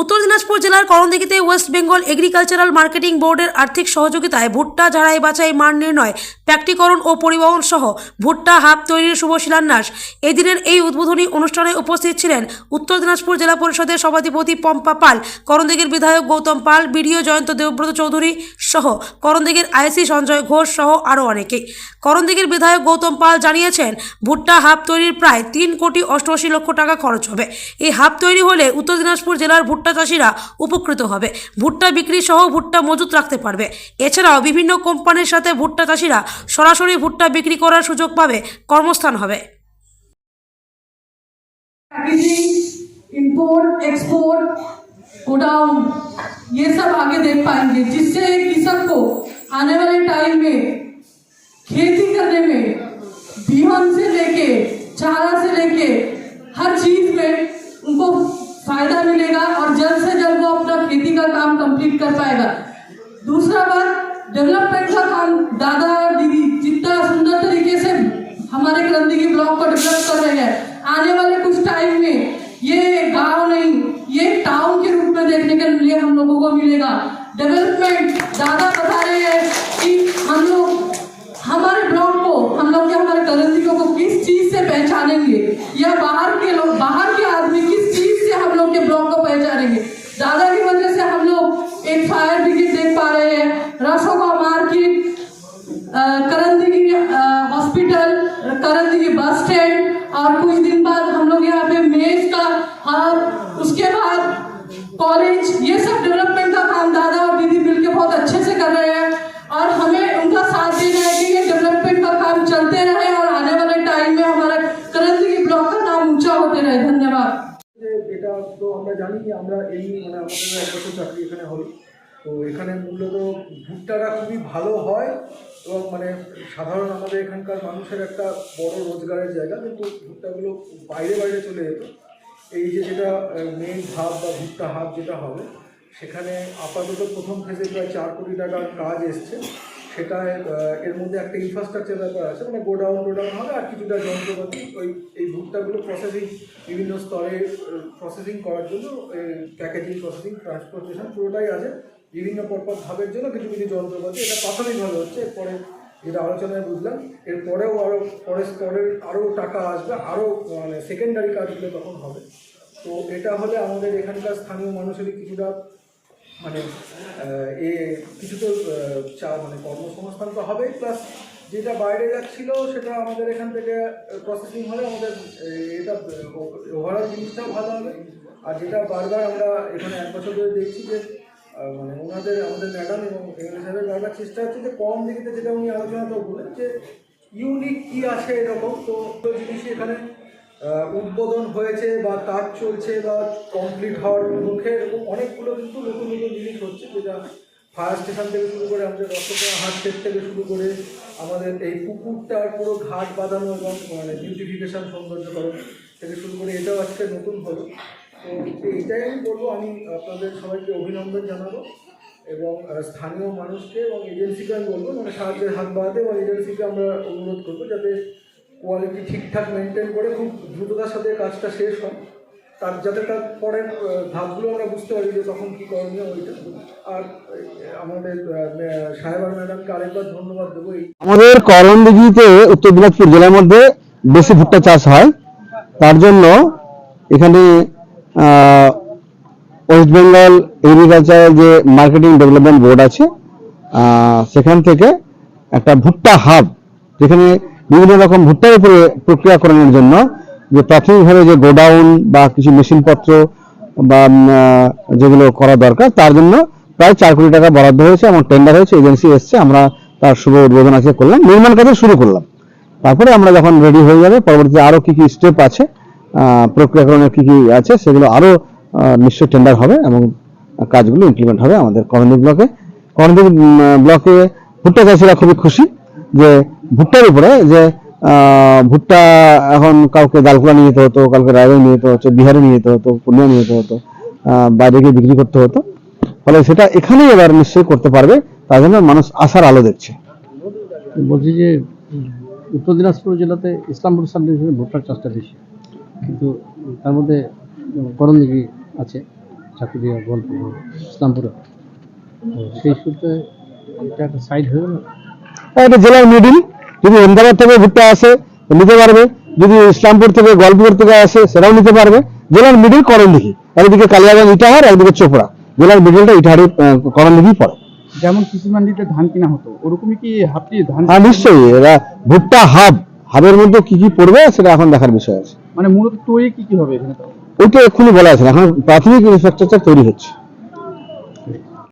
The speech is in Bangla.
উত্তর দিনাজপুর জেলার করণদিঘিতে ওয়েস্ট বেঙ্গল এগ্রিকালচারাল মার্কেটিং বোর্ডের আর্থিক সহযোগিতায় ভুট্টা, ঝাড়াই, বাছাই মান নির্ণয় প্যাকটিকরণ ও পরিবহন সহ ভুট্টা হাব তৈরির শুভ শিলান্যাস। এদিনের এই উদ্বোধনী অনুষ্ঠানে উপস্থিত ছিলেন উত্তর দিনাজপুর জেলা পরিষদের সভাধিপতি পম্পা পাল, করণদিঘির বিধায়ক গৌতম পাল, বিডিও জয়ন্ত দেবব্রত চৌধুরী সহ করণদিঘির আইসি সঞ্জয় ঘোষ সহ আরও অনেকেই। করণদিঘির বিধায়ক গৌতম পাল জানিয়েছেন, ভুট্টা হাব তৈরির প্রায় তিন কোটি অষ্টআশি লক্ষ টাকা খরচ হবে। এই হাব তৈরি হলে উত্তর দিনাজপুর জেলার ভুট্টা চাষিরা উপকৃত হবে ভুট্টা বিক্রি সহ ভুট্টা মজুত রাখতে পারবে এছাড়াও বিভিন্ন কোম্পানির সাথে ভুট্টা চাষিরা সরাসরি ভুট্টা বিক্রি করার সুযোগ পাবে কর্মস্থান হবে पैकेजिंग इंपोर्ट एक्सपोर्ट गोडाउन ये सब आगे देख पाएंगे जिससे किसान को आने वाले टाइम में खेती करने में बीहन से लेके चारा से लेके हर चीज में कर पाएगा। दूसरा बात डेवलपमेंट का काम दादा दीदी, जितना सुंदर तरीके से हमारे क्रंदिकी ब्लॉक को डेवलप कर रहे हैं। आने वाले कुछ टाइम में ये गाँव नहीं, ये टाउन के रूप में देखने के लिए हम लोगों को मिलेगा। डेवलपमेंट दादा बता रहे हैं कि हम लोग, हमारे ब्लॉक को, हम लोग के हमारे करंदिकों को किस चीज़ से पहचानेंगे? या बाहर के लोग, बाहर उसके बाद कॉलेज ये सब डेवलपमेंट का काम दादा और दीदी मिलके बहुत अच्छे से कर रहे हैं और हमें उनका साथ देना है कि ये डेवलपमेंट का काम चलते रहे और आने वाले टाइम में हमारा करंदी ब्लॉक का नाम ऊंचा होते रहे धन्यवाद যে এটা তো আমরা জানি যে আমরা এই মানে আমাদের এক বছর চাকরি এখানে হলো তো এখানে মূলত ভুট্টাটা খুবই ভালো হয় এবং মানে সাধারণ আমাদের এখানকার মানুষের একটা বড় রোজগারের জায়গা কিন্তু ভুট্টাগুলো বাইরে বাইরে চলে যেত এই যে যেটা মেন হাব বা ভুট্টা হাব যেটা হবে, সেখানে আপাতত প্রথম ফেজে প্রায় চার কোটি টাকার কাজ এসছে। সেটায় এর মধ্যে একটা ইনফ্রাস্ট্রাকচার ব্যাপার আছে মানে গোডাউন টোডাউন হবে আর কিছুটা যন্ত্রপাতি। ওই, এই ভুট্টাগুলো প্রসেসিং বিভিন্ন স্তরে প্রসেসিং করার জন্য প্যাকেজিং প্রসেসিং ট্রান্সপোর্টেশন পুরোটাই আছে। বিভিন্ন পরপর ধাপের জন্য কিছু কিছু যন্ত্রপাতি। এটা প্রাথমিকভাবে হচ্ছে, এরপরে যেটা আলোচনায় বুঝলাম, এরপরেও আরও পরের স্তরের আরও টাকা আসবে আরও মানে সেকেন্ডারি কাজগুলো তখন হবে। তো এটা হলে আমাদের এখানকার স্থানীয় মানুষেরই কিছুটা মানে এ কিছু তো চা মানে কর্মসংস্থান তো হবেই প্লাস যেটা বাইরে যাচ্ছিল সেটা আমাদের এখান থেকে প্রসেসিং হলে আমাদের এটা ওভারঅল জিনিসটাও ভালো হবে। আর যেটা বারবার আমরা এখানে এক বছর ধরে দেখছি যে মানে ওনাদের, আমাদের ম্যাডাম এবং এমএলএ সাহেবের বারবার চেষ্টা হচ্ছে যে কম দিকে যেটা উনি আলোচনাতেও বলেন যে ইউনিক কি আছে এরকম, তো জিনিস এখানে উদ্বোধন হয়েছে বা কাজ চলছে বা কমপ্লিট হওয়ার মুখে এরকম অনেকগুলো কিন্তু নতুন নতুন জিনিস হচ্ছে, যেটা ফায়ার স্টেশন থেকে শুরু করে আমাদের হাট সেট থেকে শুরু করে আমাদের এই পুকুরটার পুরো ঘাট বাঁধানো এবং মানে বিউটিফিকেশান সৌন্দর্যকরণ থেকে শুরু করে এটাও আজকে নতুন হলো। তো এইটাই আমি বলব, আমি আপনাদের সবাইকে অভিনন্দন জানাব এবং স্থানীয় মানুষকে এবং এজেন্সিকে আমি বলব মানে সাহায্যের হাত বাড়াতে এবং এজেন্সিকে আমরা অনুরোধ করব যাতে কোয়ালিটি ঠিকঠাক মেনটেন করে, খুব দ্রুততার সাথে কাজটা শেষ হয়। তার, যাতে তার পরের ধাপগুলো আমরা বুঝতে পারি যে তখন কী করণীয় ওইটা। আর আমাদের সাহেবার ম্যাডামকে আরেকবার ধন্যবাদ দেবো এই আমাদের করণদিঘিতে উত্তর দিনাজপুর জেলার মধ্যে বেশি ভুট্টা চাষ হয়। তার জন্য এখানে ওয়েস্ট বেঙ্গল এগ্রিকালচারাল যে মার্কেটিং ডেভেলপমেন্ট বোর্ড আছে সেখান থেকে একটা ভুট্টা হাব যেখানে বিভিন্ন রকম ভুট্টার উপরে প্রক্রিয়াকরণের জন্য যে প্রাথমিকভাবে যে গোডাউন বা কিছু মেশিনপত্র বা যেগুলো করা দরকার, তার জন্য প্রায় চার কোটি টাকা বরাদ্দ হয়েছে এবং টেন্ডার হয়েছে এজেন্সি এসছে, আমরা তার শুভ উদ্বোধন আজকে করলাম, নির্মাণ কাজে শুরু করলাম। তারপরে আমরা যখন রেডি হয়ে যাবে, পরবর্তীতে আরও কি কি স্টেপ আছে প্রক্রিয়াকরণের কি কি আছে সেগুলো আরও আহ, নিশ্চয় টেন্ডার হবে এবং কাজগুলো ইমপ্লিমেন্ট হবে আমাদের করণদ্বীপ ব্লকে। করণদ্বীপ ব্লকে ভুট্টা চাষিরা খুবই খুশি যে ভুট্টার উপরে যে ভুট্টা এখন কাউকে দালকুলা নিয়ে যেতে হতো কাউকে রায়গঞ্জ নিয়ে যেতে হতো বিহারে নিয়ে যেতে হতো পূর্ণিয়া নিয়ে যেতে হতো বাইরে গিয়ে বিক্রি করতে হতো। ফলে সেটা এখানেই এবার নিশ্চয়ই করতে পারবে তার জন্য মানুষ আশার আলো দেখছে। বলছি যে উত্তর দিনাজপুর জেলাতে ইসলামপুর ডিভিশনে ভুট্টার চাষটা বেশি। কিন্তু তার মধ্যে করণদিঘি আছে চাকুরিয়া গল্প ইসলামপুরে সেই সূত্রে এটা একটা সাইড হয়ে গেল। এটা জেলার মিডিল যদি আহমেদাবাদ থেকে ভুট্টা আসে নিতে পারবে। যদি ইসলামপুর থেকে গল্পপুর থেকে আসে সেটাও নিতে পারবে। জেলার মিডিল করণদিঘি একদিকে কালিয়াগঞ্জ ইটাহার একদিকে চোপড়া। জেলার মিডিলটা ইটাহারি করণদিঘি পড়ে। যেমন কৃষি মান্ডিতে ধান কিনা হতো ওরকমই কি হাতি ধান হ্যাঁ নিশ্চয়ই। এরা ভুট্টা হাব। হাবের মধ্যে কি কি পড়বে সেটা এখন দেখার বিষয় আছে। মানে মূলত তৈরি কি কি হবে এখানে? ওইটা এক্ষুনি বলা আছে এখন প্রাথমিক ইনফ্রাস্ট্রাকচার তৈরি হচ্ছে।